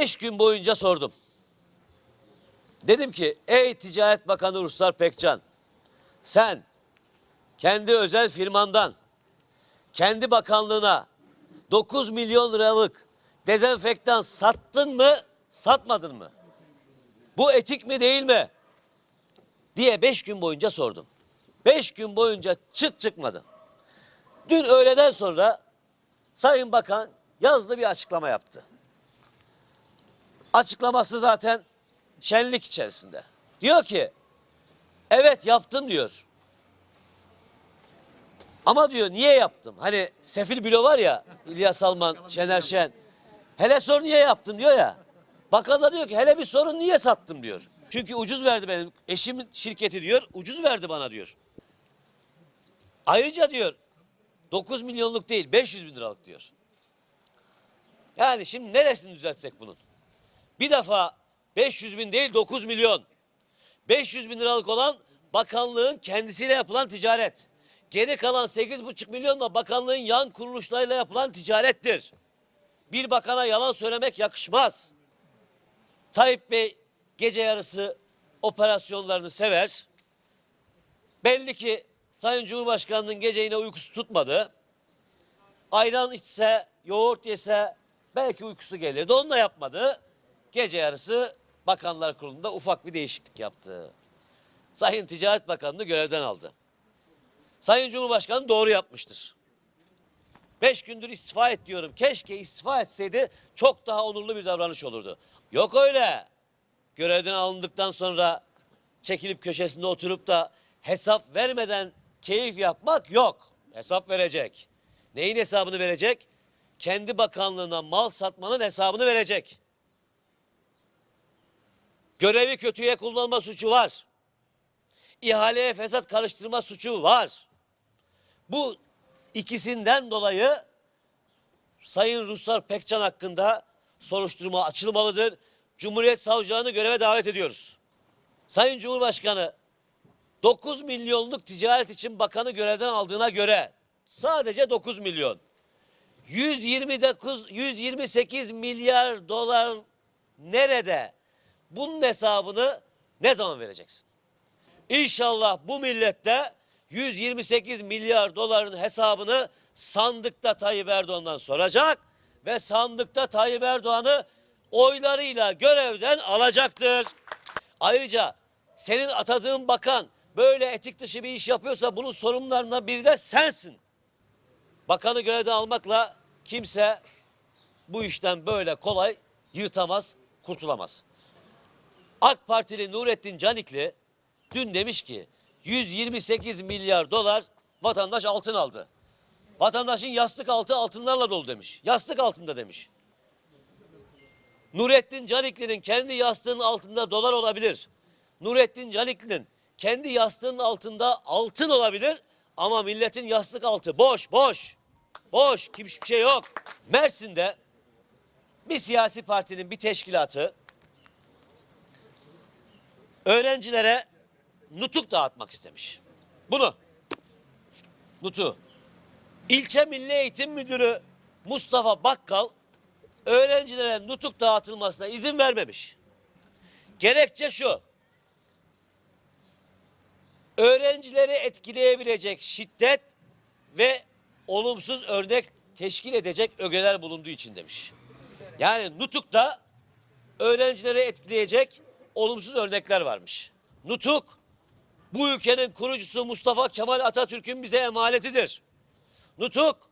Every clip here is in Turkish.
Beş gün boyunca sordum. Dedim ki ey Ticaret Bakanı Ruslar Pekcan sen kendi özel firmandan kendi bakanlığına 9 milyon liralık dezenfektan sattın mı satmadın mı? Bu etik mi değil mi? diye beş gün boyunca sordum. Beş gün boyunca çıt çıkmadı. Dün öğleden sonra Sayın Bakan yazılı bir açıklama yaptı. Açıklaması zaten şenlik içerisinde. Diyor ki evet yaptım diyor. Ama diyor niye yaptım? Hani Sefil Bilo var ya İlyas Salman, Şener Şen. Hele sor niye yaptım diyor ya. Bakan da diyor ki hele bir sorun niye sattım diyor. Çünkü ucuz verdi benim eşimin şirketi diyor. Ucuz verdi bana diyor. Ayrıca diyor 9 milyonluk değil 500 bin liralık diyor. Yani şimdi neresini düzeltsek bunun? Bir defa 500 bin değil 9 milyon. 500 bin liralık olan bakanlığın kendisiyle yapılan ticaret. Geri kalan 8,5 milyon da bakanlığın yan kuruluşlarıyla yapılan ticarettir. Bir bakana yalan söylemek yakışmaz. Tayyip Bey gece yarısı operasyonlarını sever. Belli ki Sayın Cumhurbaşkanı'nın gece yine uykusu tutmadı. Ayran içse, yoğurt yese belki uykusu gelirdi. Onu da yapmadı. Gece yarısı Bakanlar Kurulu'nda ufak bir değişiklik yaptı. Sayın Ticaret Bakanı'nı görevden aldı. Sayın Cumhurbaşkanı doğru yapmıştır. Beş gündür istifa et diyorum. Keşke istifa etseydi çok daha onurlu bir davranış olurdu. Yok öyle. Görevden alındıktan sonra çekilip köşesinde oturup da hesap vermeden keyif yapmak yok. Hesap verecek. Neyin hesabını verecek? Kendi bakanlığına mal satmanın hesabını verecek. Görevi kötüye kullanma suçu var. İhaleye fesat karıştırma suçu var. Bu ikisinden dolayı Sayın Ruslar Pekcan hakkında soruşturma açılmalıdır. Cumhuriyet savcılarını göreve davet ediyoruz. Sayın Cumhurbaşkanı 9 milyonluk ticaret için bakanı görevden aldığına göre sadece 9 milyon. 129 128 milyar dolar nerede? Bunun hesabını ne zaman vereceksin? İnşallah bu millette 128 milyar doların hesabını sandıkta Tayyip Erdoğan'dan soracak ve sandıkta Tayyip Erdoğan'ı oylarıyla görevden alacaktır. Ayrıca senin atadığın bakan böyle etik dışı bir iş yapıyorsa bunun sorumlularından biri de sensin. Bakanı görevden almakla kimse bu işten böyle kolay yırtamaz, kurtulamaz. AK Partili Nurettin Canikli dün demiş ki 128 milyar dolar vatandaş altın aldı. Vatandaşın yastık altı altınlarla dolu demiş. Yastık altında demiş. Nurettin Canikli'nin kendi yastığının altında dolar olabilir. Nurettin Canikli'nin kendi yastığının altında altın olabilir ama milletin yastık altı boş boş. Boş hiçbir şey yok. Mersin'de bir siyasi partinin bir teşkilatı öğrencilere nutuk dağıtmak istemiş. Bunu. Nutu. İlçe Milli Eğitim Müdürü Mustafa Bakkal öğrencilere nutuk dağıtılmasına izin vermemiş. Gerekçe şu. Öğrencileri etkileyebilecek şiddet ve olumsuz örnek teşkil edecek ögeler bulunduğu için demiş. Yani nutukta öğrencileri etkileyecek olumsuz örnekler varmış. Nutuk bu ülkenin kurucusu Mustafa Kemal Atatürk'ün bize emanetidir. Nutuk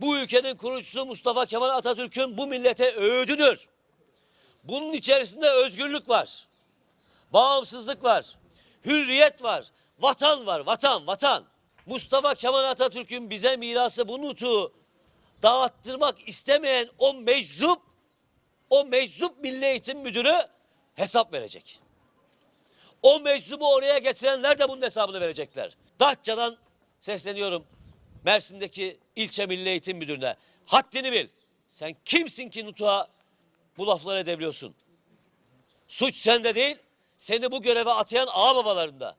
bu ülkenin kurucusu Mustafa Kemal Atatürk'ün bu millete öğüdüdür. Bunun içerisinde özgürlük var. Bağımsızlık var. Hürriyet var. Vatan var. Vatan, vatan. Mustafa Kemal Atatürk'ün bize mirası bu nutuğu dağıttırmak istemeyen o meczup, o meczup Milli Eğitim Müdürü hesap verecek. O meczubu oraya getirenler de bunun hesabını verecekler. Datça'dan sesleniyorum. Mersin'deki ilçe milli eğitim müdürüne. Haddini bil. Sen kimsin ki Nutuk'a bu lafları edebiliyorsun? Suç sende değil, seni bu göreve atayan ağababalarında.